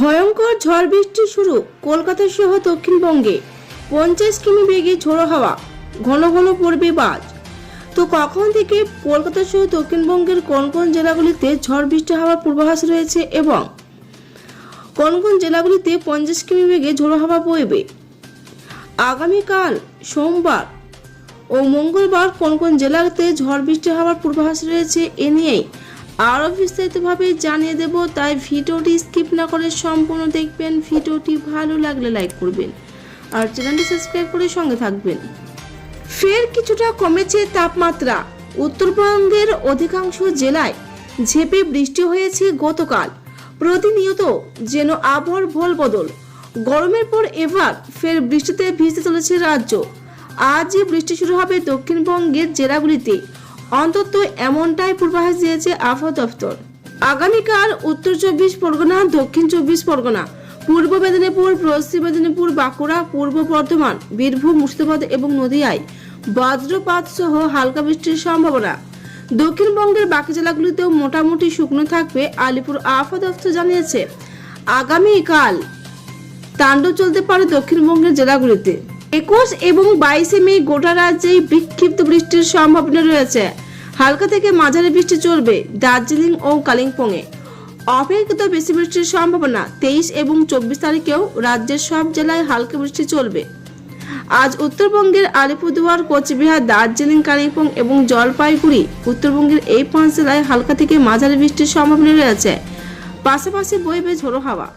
ভয়ঙ্কর ঝড় বৃষ্টি শুরু কলকাতা সহ দক্ষিণবঙ্গে। পঞ্চাশ কিমি বেগে ঝোড়ো হাওয়া, ঘন ঘন পড়বে বাজ। তো কখন থেকে কলকাতা সহ দক্ষিণবঙ্গের কোন কোন জেলাগুলিতে ঝড় বৃষ্টি হওয়ার পূর্বাভাস রয়েছে এবং কোন কোন জেলাগুলিতে পঞ্চাশ কিমি বেগে ঝোড়ো হাওয়া বইবে? আগামীকাল, সোমবার ও মঙ্গলবার কোন কোন জেলাতে ঝড় বৃষ্টি হওয়ার পূর্বাভাস রয়েছে এ নিয়েই আরও বিস্তারিতভাবে জানিয়ে দেব, তাই ভিডিওটি স্কিপ না করে সম্পূর্ণ দেখবেন। ভিডিওটি ভালো লাগলে লাইক করবেন আর চ্যানেলটি সাবস্ক্রাইব করে সঙ্গে থাকবেন। ফের কিছুটা কমেছে তাপমাত্রা। উত্তরবঙ্গের অধিকাংশ জেলায় ঝেপে বৃষ্টি হয়েছে গতকাল। প্রতিনিয়ত যেন আবহাওয়ার ভোল বদল গরমের পর এবার ফের বৃষ্টিতে ভিজতে চলেছে রাজ্য। আজই বৃষ্টি শুরু হবে দক্ষিণবঙ্গের জেলাগুলিতে। অন্তত এমনটাই পূর্বাভাস দিয়েছে আবহাওয়া দপ্তর। আগামীকাল উত্তর চব্বিশ পরগনা, দক্ষিণ চব্বিশ পরগনা, পূর্ব মেদিনীপুর, পশ্চিম মেদিনীপুর, বাঁকুড়া, পূর্ব বর্ধমান, বীরভূম, মুর্শিদাবাদ এবং নদিয়ায় বজ্রপাত সহ হালকা বৃষ্টির সম্ভাবনা। দক্ষিণবঙ্গের বাকি জেলাগুলিতেও মোটামুটি শুকনো থাকবে, আলিপুর আবহাওয়া দপ্তর জানিয়েছে। আগামীকাল তাণ্ডব চলতে পারে দক্ষিণবঙ্গের জেলাগুলিতে। একুশ এবং বাইশে মে গোটা রাজ্যেই বিক্ষিপ্ত বৃষ্টির সম্ভাবনা রয়েছে। হালকা থেকে মাঝারি বৃষ্টি চলবে দার্জিলিং ও কালিম্পংয়ে। অপেক্ষিত বেশি বৃষ্টির সম্ভাবনা তেইশ এবং চব্বিশ তারিখেও রাজ্যের সব জেলায় হালকা বৃষ্টি চলবে। আজ উত্তরবঙ্গের আলিপুরদুয়ার, কোচবিহার, দার্জিলিং, কালিম্পং এবং জলপাইগুড়ি উত্তরবঙ্গের এই পাঁচ জেলায় হালকা থেকে মাঝারি বৃষ্টির সম্ভাবনা রয়েছে। পাশাপাশি বইবে ঝোড়ো হাওয়া।